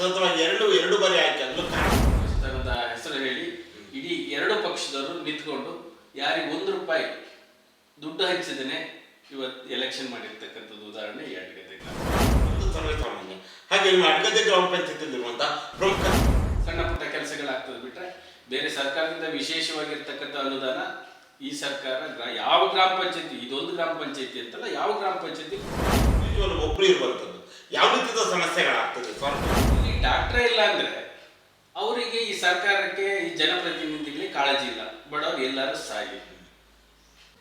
ಸತತವಾಗಿ ಎರಡು ಎರಡು ಬಾರಿ ಆಯ್ಕೆ ಕಾರಣ. ಹೆಸರು ಹೇಳಿ ಇಡೀ ಎರಡು ಪಕ್ಷದವರು ನಿಂತ್ಕೊಂಡು ಯಾರಿಗೆ ಒಂದು ರೂಪಾಯಿ ದುಡ್ಡು ಹಂಚಿದೇನೆ ಇವತ್ತು ಎಲೆಕ್ಷನ್ ಮಾಡಿರ್ತಕ್ಕಂಥದ್ದು ಉದಾಹರಣೆ ಈ ಸಾಮಾನ್ಯ ಹಾಗೆ ನಿಮ್ಮ ಅಡ್ಗದೆ ಗ್ರಾಮ ಪಂಚಾಯತಿಯಲ್ಲಿರುವಂತಹ ಪ್ರಮುಖ ಸಣ್ಣ ಪುಟ್ಟ ಕೆಲಸಗಳಾಗ್ತದೆ ಬಿಟ್ರೆ ಬೇರೆ ಸರ್ಕಾರದಿಂದ ವಿಶೇಷವಾಗಿರ್ತಕ್ಕಂಥ ಅನುದಾನ ಈ ಸರ್ಕಾರ ಯಾವ ಗ್ರಾಮ ಪಂಚಾಯತಿ ಇದೊಂದು ಗ್ರಾಮ ಪಂಚಾಯತಿ ಅಂತಲ್ಲ ಯಾವ ಗ್ರಾಮ ಪಂಚಾಯತಿ? ಒಬ್ಬರು ಒಬ್ರು ಇರುವಂಥದ್ದು ಯಾವ ರೀತಿಯ ಸಮಸ್ಯೆಗಳಾಗ್ತದೆ? ಡಾಕ್ಟ್ರೇ ಇಲ್ಲ ಅಂದ್ರೆ ಅವರಿಗೆ ಈ ಸರ್ಕಾರಕ್ಕೆ ಈ ಜನಪ್ರತಿನಿಧಿಗಳಿಗೆ ಕಾಳಜಿ ಇಲ್ಲ. ಬಡ ಎಲ್ಲರೂ ಸಾಯಿ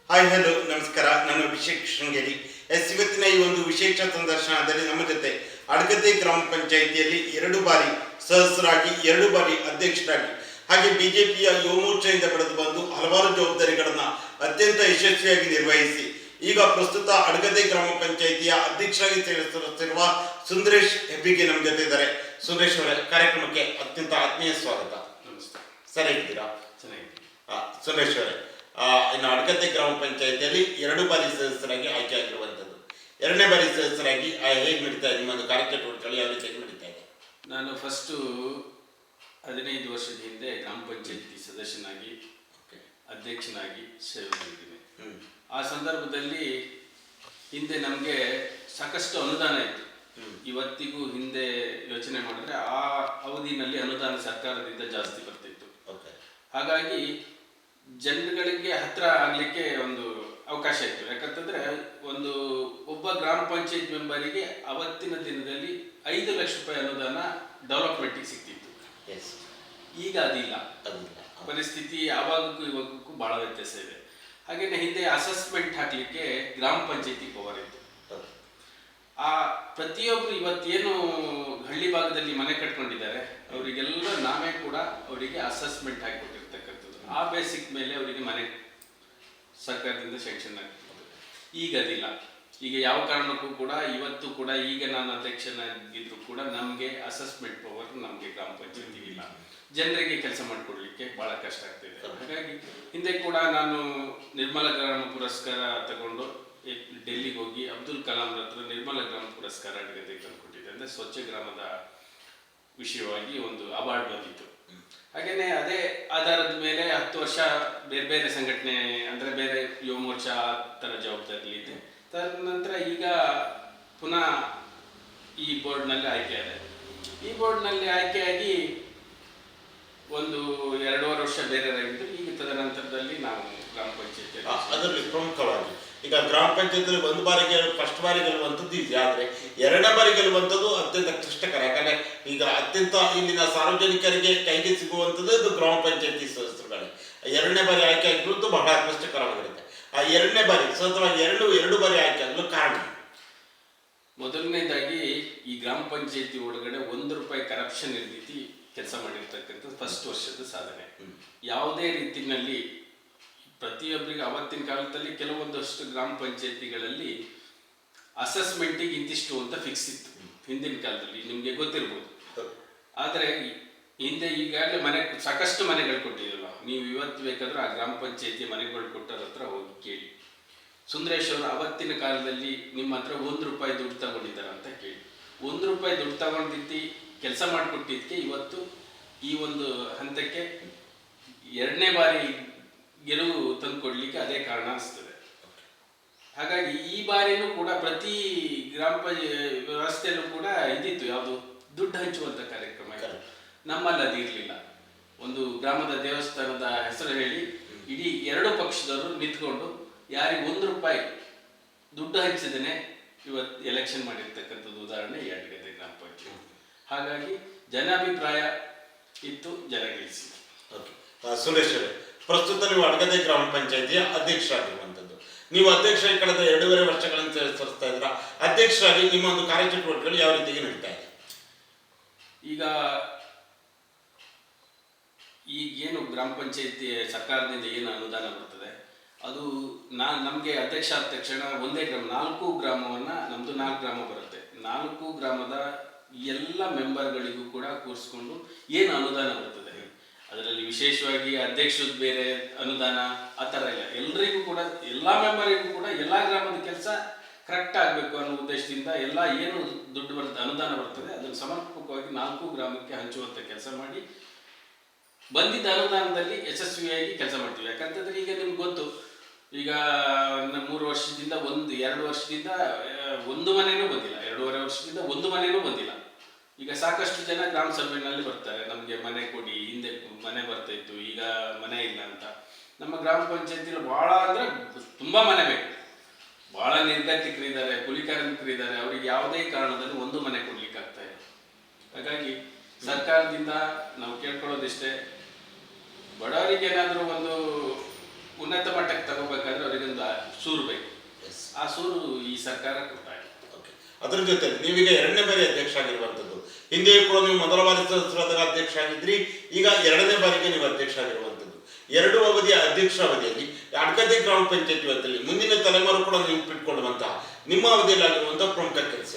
ಹಾಯ್, ಹಲೋ, ನಮಸ್ಕಾರ. ನಾನು ಅಭಿಷೇಕ್ ಶೃಂಗೇರಿ. ಎಸ್, ಇವತ್ತಿನ ಈ ಒಂದು ವಿಶೇಷ ಸಂದರ್ಶನದಲ್ಲಿ ನಮ್ಮ ಜೊತೆ ಅಡಗದ್ದೆ ಗ್ರಾಮ ಪಂಚಾಯಿತಿಯಲ್ಲಿ ಎರಡು ಬಾರಿ ಸದಸ್ಯರಾಗಿ, ಎರಡು ಬಾರಿ ಅಧ್ಯಕ್ಷರಾಗಿ, ಹಾಗೆ ಬಿಜೆಪಿಯ ಯುವ ಮೋರ್ಚಾದಿಂದ ಬೆಳೆದು ಬಂದು ಹಲವಾರು ಜವಾಬ್ದಾರಿಗಳನ್ನ ಅತ್ಯಂತ ಯಶಸ್ವಿಯಾಗಿ ನಿರ್ವಹಿಸಿ, ಈಗ ಪ್ರಸ್ತುತ ಅಡಗದ್ದೆ ಗ್ರಾಮ ಪಂಚಾಯಿತಿಯ ಅಧ್ಯಕ್ಷರಾಗಿ ಸೇರಿಸುತ್ತಿರುವ ಸುಂದರೇಶ್ ಹೆಬ್ಬಿಗೆ ನಮ್ಮ ಜೊತೆ ಇದ್ದಾರೆ. ಅವರೇ ಕಾರ್ಯಕ್ರಮಕ್ಕೆ ಅತ್ಯಂತ ಆತ್ಮೀಯ ಸ್ವಾಗತ. ನಮಸ್ತೆ. ಸರಿ ಇದ್ದೀರಾ ಚೆನ್ನಾಗಿದೆ ಆ, ಸುರೇಶ್ ಅವರೇ ಇನ್ನು ಅಡಗದ್ದೆ ಗ್ರಾಮ ಪಂಚಾಯತಿಯಲ್ಲಿ ಎರಡು ಬಾರಿ ಸದಸ್ಯರಾಗಿ ಆಯ್ಕೆ ಆಗಿರುವಂಥದ್ದು. ಎರಡನೇ ಬಾರಿ ಸದಸ್ಯರಾಗಿ ಹೇಗೆ ನಡೀತಾ ಇದೆ? ನಿಮ್ಮದು ಕಾರ್ಯಚಟುವಟಿಕೆಗಳು ಯಾವ ರೀತಿಯಾಗಿ ನಡೀತಾ ಇದೆ? ನಾನು ಫಸ್ಟು ಹದಿನೈದು ವರ್ಷದ ಹಿಂದೆ ಗ್ರಾಮ ಪಂಚಾಯತಿ ಸದಸ್ಯನಾಗಿ ಅಧ್ಯಕ್ಷನಾಗಿ ಸೇವೆ ಮಾಡಿದ್ದೀನಿ. ಆ ಸಂದರ್ಭದಲ್ಲಿ ಹಿಂದೆ ನಮಗೆ ಸಾಕಷ್ಟು ಅನುದಾನ ಇತ್ತು. ಇವತ್ತಿಗೂ ಹಿಂದೆ ಯೋಚನೆ ಮಾಡಿದ್ರೆ ಆ ಅವಧಿನಲ್ಲಿ ಅನುದಾನ ಸರ್ಕಾರದಿಂದ ಜಾಸ್ತಿ ಬರ್ತಿತ್ತು. ಹಾಗಾಗಿ ಜನಗಳಿಗೆ ಹತ್ರ ಆಗ್ಲಿಕ್ಕೆ ಒಂದು ಅವಕಾಶ ಇತ್ತು. ಯಾಕಂತಂದ್ರೆ ಒಂದು ಒಬ್ಬ ಗ್ರಾಮ ಪಂಚಾಯತ್ ಮೆಂಬರಿಗೆ ಅವತ್ತಿನ ದಿನದಲ್ಲಿ ಐದು ಲಕ್ಷ ರೂಪಾಯಿ ಅನುದಾನ ಡೆವಲಪ್ಮೆಂಟಿಗೆ ಸಿಗ್ತಿತ್ತು ಎಸ್ ಈಗ ಅದಿಲ್ಲ. ಪರಿಸ್ಥಿತಿ ಯಾವಾಗಕ್ಕೂ ಇವಾಗಕ್ಕೂ ಬಹಳ ವ್ಯತ್ಯಾಸ ಇದೆ. ಹಾಗೇನೆ ಹಿಂದೆ ಅಸೆಸ್ಮೆಂಟ್ ಹಾಕ್ಲಿಕ್ಕೆ ಗ್ರಾಮ ಪಂಚಾಯತಿ ಪವರ್ ಇತ್ತು. ಆ ಪ್ರತಿಯೊಬ್ರು ಇವತ್ತೇನು ಹಳ್ಳಿ ಭಾಗದಲ್ಲಿ ಮನೆ ಕಟ್ಕೊಂಡಿದ್ದಾರೆ, ಅವರಿಗೆಲ್ಲ ನಾವೇ ಕೂಡ ಅವರಿಗೆ ಅಸೆಸ್ಮೆಂಟ್ ಹಾಕಿಕೊಟ್ಟಿರ್ತಕ್ಕಂಥದ್ದು ಆ ಬೇಸಿಕ್ ಮೇಲೆ ಅವರಿಗೆ ಮನೆ ಸರ್ಕಾರದಿಂದ ಶೆಕ್ಷನ್ ಆಗ್ತದೆ ಈಗ ಅದಿಲ್ಲ. ಈಗ ಯಾವ ಕಾರಣಕ್ಕೂ ಕೂಡ ಇವತ್ತು ಕೂಡ ಈಗ ನಾನು ಅಧ್ಯಕ್ಷನಾಗಿದ್ರು ಕೂಡ ನಮಗೆ ಅಸೆಸ್ಮೆಂಟ್ ಪವರ್ ನಮಗೆ ಗ್ರಾಮ ಪಂಚಾಯತಿ ಇಲ್ಲ. ಜನರಿಗೆ ಕೆಲಸ ಮಾಡಿಕೊಡ್ಲಿಕ್ಕೆ ಬಹಳ ಕಷ್ಟ ಆಗ್ತಿದೆ. ಹಾಗಾಗಿ ಹಿಂದೆ ಕೂಡ ನಾನು ನಿರ್ಮಲ ಗ್ರಾಮ ಪುರಸ್ಕಾರ ತಗೊಂಡು ಡೆಲ್ಲಿಗೆ ಹೋಗಿ ಅಬ್ದುಲ್ ಕಲಾಂ ಹತ್ರ ನಿರ್ಮಲ ಗ್ರಾಮ ಪುರಸ್ಕಾರ ಅಡಿಗೆ ತಂದುಕೊಟ್ಟಿದ್ದೆ ಅಂದ್ರೆ ಸ್ವಚ್ಛ ಗ್ರಾಮದ ವಿಷಯವಾಗಿ ಒಂದು ಅವಾರ್ಡ್ ಬಂದಿತ್ತು. ಹಾಗೇನೆ ಅದೇ ಆಧಾರದ ಮೇಲೆ ಹತ್ತು ವರ್ಷ ಬೇರೆ ಬೇರೆ ಸಂಘಟನೆ, ಅಂದ್ರೆ ಬೇರೆ ಯುವ ಮೋರ್ಚಾ ಆ ಥರ ಜವಾಬ್ದಾರಿಲಿದೆ ತದನಂತರ ಈಗ ಪುನಃ ಈ ಬೋರ್ಡ್ನಲ್ಲಿ ಆಯ್ಕೆಯಾದೆ ಈ ಬೋರ್ಡ್ನಲ್ಲಿ ಆಯ್ಕೆಯಾಗಿ ಒಂದು ಎರಡೂವರೆ ವರ್ಷ ಬೇರೆಯವರಾಗಿದ್ದು ಈಗ ತದನಂತರದಲ್ಲಿ ನಾವು ಗ್ರಾಮ ಪಂಚಾಯತ್ ಅದರಲ್ಲಿ ಪ್ರಮುಖವಾಗಿ ಈಗ ಗ್ರಾಮ ಪಂಚಾಯತಿಯಲ್ಲಿ ಒಂದು ಬಾರಿ ಬಾರಿಗೆ ಫಸ್ಟ್ ಬಾರಿ ಗೆಲ್ಲುವಂಥದ್ದು ಇದೆ ಆದರೆ ಎರಡನೇ ಬಾರಿ ಗೆಲ್ಲುವಂಥದ್ದು ಅತ್ಯಂತ ಕಷ್ಟಕರ. ಯಾಕಂದ್ರೆ ಈಗ ಅತ್ಯಂತ ಇಲ್ಲಿನ ಸಾರ್ವಜನಿಕರಿಗೆ ಕೈಗೆ ಸಿಗುವಂಥದ್ದು ಇದು ಗ್ರಾಮ ಪಂಚಾಯತಿ ಸದಸ್ಯರುಗಳೇ. ಎರಡನೇ ಬಾರಿ ಆಯ್ಕೆ ಆಗಿರುವುದು ಬಹಳ ಕ್ಲಿಷ್ಟಕರವಾಗಿರುತ್ತೆ ಆ ಎರಡನೇ ಬಾರಿ ಸತತವಾಗಿ ಎರಡು ಎರಡು ಬಾರಿ ಆಯ್ಕೆ ಆಗಲು ಕಾರಣ ಮೊದಲನೇದಾಗಿ ಈ ಗ್ರಾಮ ಪಂಚಾಯತಿ ಒಳಗಡೆ ಒಂದು ರೂಪಾಯಿ ಕರಪ್ಷನ್ ರೀತಿ ಕೆಲಸ ಮಾಡಿರ್ತಕ್ಕಂಥ ಫಸ್ಟ್ ವರ್ಷದ ಸಾಧನೆ. ಯಾವುದೇ ರೀತಿನಲ್ಲಿ ಪ್ರತಿಯೊಬ್ಬರಿಗೆ ಅವತ್ತಿನ ಕಾಲದಲ್ಲಿ ಕೆಲವೊಂದಷ್ಟು ಗ್ರಾಮ ಪಂಚಾಯತಿಗಳಲ್ಲಿ ಅಸೆಸ್ಮೆಂಟಿಗೆ ಇಂತಿಷ್ಟು ಅಂತ ಫಿಕ್ಸ್ ಇತ್ತು, ಹಿಂದಿನ ಕಾಲದಲ್ಲಿ, ನಿಮಗೆ ಗೊತ್ತಿರ್ಬೋದು. ಆದರೆ ಹಿಂದೆ ಈಗಾಗಲೇ ಮನೆ, ಸಾಕಷ್ಟು ಮನೆಗಳು ಕೊಟ್ಟಿರಲ್ಲ ನೀವು ಇವತ್ತು ಬೇಕಾದ್ರೆ ಆ ಗ್ರಾಮ ಪಂಚಾಯತಿ ಮನೆಗಳು ಕೊಟ್ಟರ ಹತ್ರ ಹೋಗಿ ಕೇಳಿ. ಸುಂದರೇಶ್ ಅವರು ಅವತ್ತಿನ ಕಾಲದಲ್ಲಿ ನಿಮ್ಮ ಹತ್ರ ಒಂದು ರೂಪಾಯಿ ದುಡ್ಡು ತಗೊಂಡಿದ್ದಾರೆ ಅಂತ ಕೇಳಿ. ಒಂದು ರೂಪಾಯಿ ದುಡ್ಡು ತಗೊಂಡಿದ್ದು, ಕೆಲಸ ಮಾಡಿಕೊಟ್ಟಿದ್ದಕ್ಕೆ ಇವತ್ತು ಈ ಒಂದು ಹಂತಕ್ಕೆ ಎರಡನೇ ಬಾರಿ ಗೆಲುವು ತಂದುಕೊಡ್ಲಿಕ್ಕೆ ಅದೇ ಕಾರಣ ಅನಿಸ್ತದೆ. ಹಾಗಾಗಿ ಈ ಬಾರಿನೂ ಕೂಡ ಪ್ರತಿ ಗ್ರಾಮ ವ್ಯವಸ್ಥೆಯಲ್ಲೂ ಕೂಡ ಇದ್ದಿತ್ತು ಯಾವುದು ದುಡ್ಡು ಹಂಚುವಂತ ಕಾರ್ಯಕ್ರಮ ನಮ್ಮಲ್ಲಿ ಅದಿರಲಿಲ್ಲ ಒಂದು ಗ್ರಾಮದ ದೇವಸ್ಥಾನದ ಹೆಸರು ಹೇಳಿ ಇಡೀ ಎರಡು ಪಕ್ಷದವರು ನಿಂತ್ಕೊಂಡು ಯಾರಿಗೆ ಒಂದು ರೂಪಾಯಿ ದುಡ್ಡು ಹಂಚಿದೇನೆ ಇವತ್ತು ಎಲೆಕ್ಷನ್ ಮಾಡಿರ್ತಕ್ಕಂಥದ್ದು ಉದಾಹರಣೆ ಅಡ್ಗದೆ ಗ್ರಾಮ ಪಂಚಾಯತ್. ಹಾಗಾಗಿ ಜನಾಭಿಪ್ರಾಯ ಇತ್ತು ಜನ ಗೆಲ್ಲಿಸಿದೆ ಸುರೇಶ್ ಅವರೇ ಪ್ರಸ್ತುತ ನೀವು ಅಡಗದೆ ಗ್ರಾಮ ಪಂಚಾಯತಿಯ ಅಧ್ಯಕ್ಷರಾಗಿರುವಂಥದ್ದು. ನೀವು ಅಧ್ಯಕ್ಷ ಕಳೆದ ಎರಡೂವರೆ ವರ್ಷಗಳನ್ನು ಸರಿಸ್ತಾ ಇದ್ರ ಅಧ್ಯಕ್ಷರಾಗಿ ನಿಮ್ಮ ಒಂದು ಕಾರ್ಯಚಟುವಟಿಕೆಗಳು ಯಾವ ರೀತಿಗೆ ನಡೀತಾ ಇದೆ? ಈಗ ಈಗೇನು ಗ್ರಾಮ ಪಂಚಾಯತಿ ಸರ್ಕಾರದಿಂದ ಏನು ಅನುದಾನ ಬರ್ತದೆ, ಅದು ನಾ ನಮಗೆ ಅಧ್ಯಕ್ಷ ಆದ ತಕ್ಷಣ ಒಂದೇ ಗ್ರಾಮ, ನಾಲ್ಕು ಗ್ರಾಮವನ್ನು ನಮ್ಮದು ನಾಲ್ಕು ಗ್ರಾಮ ಬರುತ್ತೆ. ನಾಲ್ಕು ಗ್ರಾಮದ ಎಲ್ಲ ಮೆಂಬರ್ಗಳಿಗೂ ಕೂಡ ಕೂರಿಸ್ಕೊಂಡು ಏನು ಅನುದಾನ ಬರ್ತದೆ? ಅದರಲ್ಲಿ ವಿಶೇಷವಾಗಿ ಅಧ್ಯಕ್ಷದ ಬೇರೆ, ಅನುದಾನ, ಆ ಥರ ಇಲ್ಲ. ಎಲ್ಲರಿಗೂ ಕೂಡ, ಎಲ್ಲ ಮೆಂಬರಿಗೂ ಕೂಡ ಎಲ್ಲ ಗ್ರಾಮದ ಕೆಲಸ ಕರೆಕ್ಟ್ ಆಗಬೇಕು ಅನ್ನೋ ಉದ್ದೇಶದಿಂದ ಎಲ್ಲ ಏನು ದುಡ್ಡು ಬರುತ್ತೆ, ಅನುದಾನ ಬರ್ತದೆ, ಅದನ್ನು ಸಮರ್ಪಕವಾಗಿ ನಾಲ್ಕು ಗ್ರಾಮಕ್ಕೆ ಹಂಚುವಂಥ ಕೆಲಸ ಮಾಡಿ, ಬಂದಿದ್ದ ಅನುದಾನದಲ್ಲಿ ಯಶಸ್ವಿಯಾಗಿ ಕೆಲಸ ಮಾಡ್ತೀವಿ. ಯಾಕಂತಂದ್ರೆ ಈಗ ನಿಮ್ಗೆ ಗೊತ್ತು, ಈಗ ಮೂರು ವರ್ಷದಿಂದ ಒಂದು, ಎರಡು ವರ್ಷದಿಂದ ಒಂದು ಮನೆಯೂ ಬಂದಿಲ್ಲ. ಎರಡೂವರೆ ವರ್ಷದಿಂದ ಒಂದು ಮನೆಯೂ ಬಂದಿಲ್ಲ. ಈಗ ಸಾಕಷ್ಟು ಜನ ಗ್ರಾಮ ಸಭೆಯಲ್ಲಿ ಬರ್ತಾರೆ. ನಮಗೆ ಮನೆ ಕೊಡಿ ಹಿಂದೆ ಮನೆ ಬರ್ತಾ ಇತ್ತು ಈಗ ಮನೆ ಇಲ್ಲ ಅಂತ. ನಮ್ಮ ಗ್ರಾಮ ಪಂಚಾಯತಿಲಿ ಭಾಳ ಅಂದರೆ ತುಂಬಾ ಮನೆ ಬೇಕು. ಬಹಳ ನಿರ್ಗತಿಕರಿದ್ದಾರೆ ಕೂಲಿ ಕಾರ್ಮಿಕರಿದ್ದಾರೆ ಅವರಿಗೆ ಯಾವುದೇ ಕಾರಣದಲ್ಲಿ ಒಂದು ಮನೆ ಕೊಡ್ಲಿಕ್ಕೆ ಆಗ್ತಾ ಇಲ್ಲ. ಹಾಗಾಗಿ ಸರ್ಕಾರದಿಂದ ನಾವು ಕೇಳ್ಕೊಳ್ಳೋದಿಷ್ಟೇ ಬಡವರಿಗೆ ಏನಾದರೂ ಒಂದು ಉನ್ನತ ಮಟ್ಟಕ್ಕೆ ತಗೋಬೇಕಾದ್ರೆ ಅವರಿಗೊಂದು ಸೂರು ಬೇಕು. ಆ ಸೂರು ಈ ಸರ್ಕಾರ ಕೊಡ್ತಾ ಇದೆ ಅದ್ರ ಜೊತೆ ನೀವೀಗ ಎರಡನೇ ಬಾರಿ ಅಧ್ಯಕ್ಷ ಆಗಿರುವಂಥದ್ದು ಹಿಂದೆಯೂ ಕೂಡ ನೀವು ಮೊದಲ ಬಾರಿ ಅಧ್ಯಕ್ಷ ಆಗಿದ್ರಿ, ಈಗ ಎರಡನೇ ಬಾರಿಗೆ ನೀವು ಅಧ್ಯಕ್ಷ ಆಗಿರುವಂಥದ್ದು ಎರಡು ಅವಧಿಯ ಅಧ್ಯಕ್ಷ ಅವಧಿಯಲ್ಲಿ ಅಡ್ಕತೆ ಗ್ರಾಮ ಪಂಚಾಯತ್ ಇವತ್ತಲ್ಲಿ ಮುಂದಿನ ತಲೆಮಾರು ಕೂಡ ನೀವು ಬಿಟ್ಕೊಳ್ಳುವಂತಹ ನಿಮ್ಮ ಅವಧಿಯಲ್ಲಿ ಆಗಿರುವಂತಹ ಪ್ರಮುಖ ಕೆಲಸ?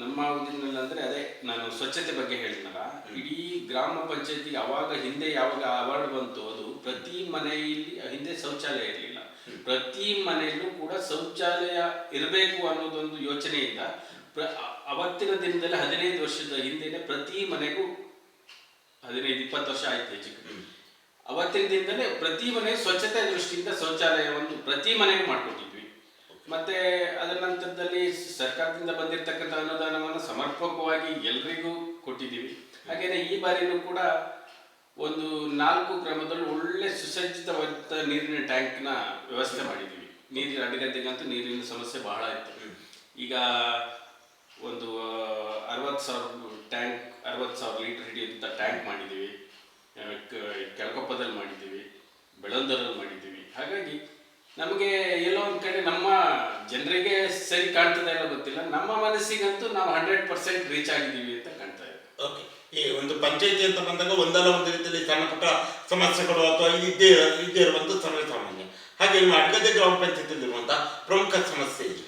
ನಮ್ಮ ಅವಧಿನಲ್ಲಿ ಅಂದ್ರೆ ಅದೇ ನಾನು ಸ್ವಚ್ಛತೆ ಬಗ್ಗೆ ಹೇಳಿದ್ನಲ್ಲ, ಇಡೀ ಗ್ರಾಮ ಪಂಚಾಯತಿ ಅವಾಗ ಹಿಂದೆ ಯಾವಾಗ ಅವಾರ್ಡ್ ಬಂತು ಅದು ಪ್ರತಿ ಮನೆಯಲ್ಲಿ, ಹಿಂದೆ ಶೌಚಾಲಯ ಇರಲಿಲ್ಲ ಪ್ರತಿ ಮನೆಯಲ್ಲೂ ಕೂಡ ಶೌಚಾಲಯ ಇರಬೇಕು ಅನ್ನೋದೊಂದು ಯೋಚನೆಯಿಂದ ಅವತ್ತಿನ ದಿನದಲ್ಲಿ ಹದಿನೈದು ವರ್ಷದ ಹಿಂದೆನೆ ಪ್ರತಿ ಮನೆಗೂ ಹದಿನೈದು ಇಪ್ಪತ್ತು ವರ್ಷ ಆಯ್ತು ಹೆಚ್ಚು. ಅವತ್ತಿನ ದಿನದಲ್ಲೇ ಪ್ರತಿ ಮನೆ ಸ್ವಚ್ಛತೆ ದೃಷ್ಟಿಯಿಂದ ಶೌಚಾಲಯವನ್ನು ಪ್ರತಿ ಮನೆಗೂ ಮಾಡ್ಕೊಟ್ಟಿದ್ವಿ. ಮತ್ತೆ ಅದರ ನಂತರದಲ್ಲಿ ಸರ್ಕಾರದಿಂದ ಬಂದಿರತಕ್ಕಂಥ ಅನುದಾನವನ್ನು ಸಮರ್ಪಕವಾಗಿ ಎಲ್ರಿಗೂ ಕೊಟ್ಟಿದ್ದೀವಿ. ಹಾಗೆಯೇ ಈ ಬಾರಿನೂ ಕೂಡ ಒಂದು ನಾಲ್ಕು ಕ್ರಮದಲ್ಲಿ ಒಳ್ಳೆ ಸುಸಜ್ಜಿತವಾದ ನೀರಿನ ಟ್ಯಾಂಕ್ನ ವ್ಯವಸ್ಥೆ ಮಾಡಿದ್ದೀವಿ. ನೀರಿನ ಅಡಿಗದ್ದೆಗಂತೂ ನೀರಿನ ಸಮಸ್ಯೆ ಬಹಳ ಇತ್ತು. ಈಗ ಒಂದು ಅರವತ್ತು ಸಾವಿರ ಟ್ಯಾಂಕ್ ಅರವತ್ತು ಸಾವಿರ ಲೀಟರ್ ಹಿಡಿಯುವಂಥ ಟ್ಯಾಂಕ್ ಮಾಡಿದ್ದೀವಿ. ಕೆಳಕೊಪ್ಪದಲ್ಲಿ ಮಾಡಿದ್ದೀವಿ. ಬೆಳಂದರಲ್ಲಿ ಮಾಡಿದ್ದೀವಿ. ಹಾಗಾಗಿ ನಮಗೆ ಎಲ್ಲೋ ಒಂದು ಕಡೆ ನಮ್ಮ ಜನರಿಗೆ ಸರಿ ಕಾಣ್ತದೆ ಎಲ್ಲ ಗೊತ್ತಿಲ್ಲ. ನಮ್ಮ ಮನಸ್ಸಿಗಂತೂ ನಾವು ಹಂಡ್ರೆಡ್ ಪರ್ಸೆಂಟ್ ರೀಚ್ ಆಗಿದ್ದೀವಿ ಅಂತ ಕಾಣ್ತಾ ಇದೆ. ಓಕೆ ಈ ಒಂದು ಪಂಚಾಯತಿ ಅಂತ ಬಂದಾಗ ಒಂದಲ್ಲ ಒಂದು ರೀತಿಯಲ್ಲಿ ಸಣ್ಣ ಪುಟ್ಟ ಸಮಸ್ಯೆಗಳು ಅಥವಾ ಇದ್ದೇ ಇದ್ದೇ ಇರುವಂಥ ಸರ್ವೇ ಸಾಮಾನ್ಯ. ಹಾಗೆ ನಿಮ್ಮ ಅಡ್ಗದೆ ಗ್ರಾಮ ಪಂಚಾಯತಿಯಲ್ಲಿರುವಂಥ ಪ್ರಮುಖ ಸಮಸ್ಯೆ ಇದು.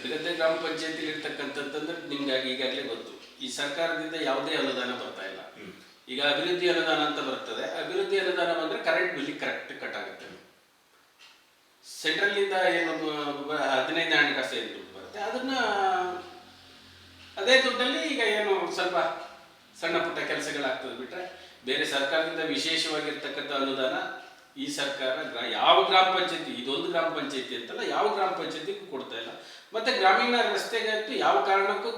ಅಡ್ಗದ್ದೆ ಗ್ರಾಮ ಪಂಚಾಯತಿಲಿ ಇರ್ತಕ್ಕಂಥದ್ದಂದ್ರೆ ನಿಮ್ಗೆ ಈಗಾಗಲೇ ಗೊತ್ತು. ಈ ಸರ್ಕಾರದಿಂದ ಯಾವುದೇ ಅನುದಾನ ಬರ್ತಾ ಇಲ್ಲ. ಈಗ ಅಭಿವೃದ್ಧಿ ಅನುದಾನ ಅಂತ ಬರ್ತದೆ. ಅಭಿವೃದ್ಧಿ ಅನುದಾನ ಬಂದ್ರೆ ಕರೆಂಟ್ ಬಿಲ್ ಕರೆಕ್ಟ್ ಕಟ್ ಆಗುತ್ತೆ. ಸೆಂಟ್ರಲ್ನಿಂದ ಏನು ಏನೋ ಹದಿನೈದು ಹಣಕಾಸು ಏನು ದುಡ್ಡು ಬರುತ್ತೆ. ಅದನ್ನ ಅದೇ ದುಡ್ಡಲ್ಲಿ ಈಗ ಏನು ಸ್ವಲ್ಪ ಸಣ್ಣ ಪುಟ್ಟ ಕೆಲಸಗಳಾಗ್ತದೆ ಬಿಟ್ರೆ ಬೇರೆ ಸರ್ಕಾರದಿಂದ ವಿಶೇಷವಾಗಿರ್ತಕ್ಕಂಥ ಅನುದಾನ ಈ ಸರ್ಕಾರ ಯಾವ ಗ್ರಾಮ ಪಂಚಾಯತಿ, ಇದೊಂದು ಗ್ರಾಮ ಪಂಚಾಯತಿ ಅಂತಲ್ಲ, ಯಾವ ಗ್ರಾಮ ಪಂಚಾಯತಿಗೂ ಕೊಡ್ತಾ ಇಲ್ಲ. ಮತ್ತೆ ಗ್ರಾಮೀಣ ರಸ್ತೆಗಂತೂ ಯಾವ ಕಾರಣಕ್ಕೂ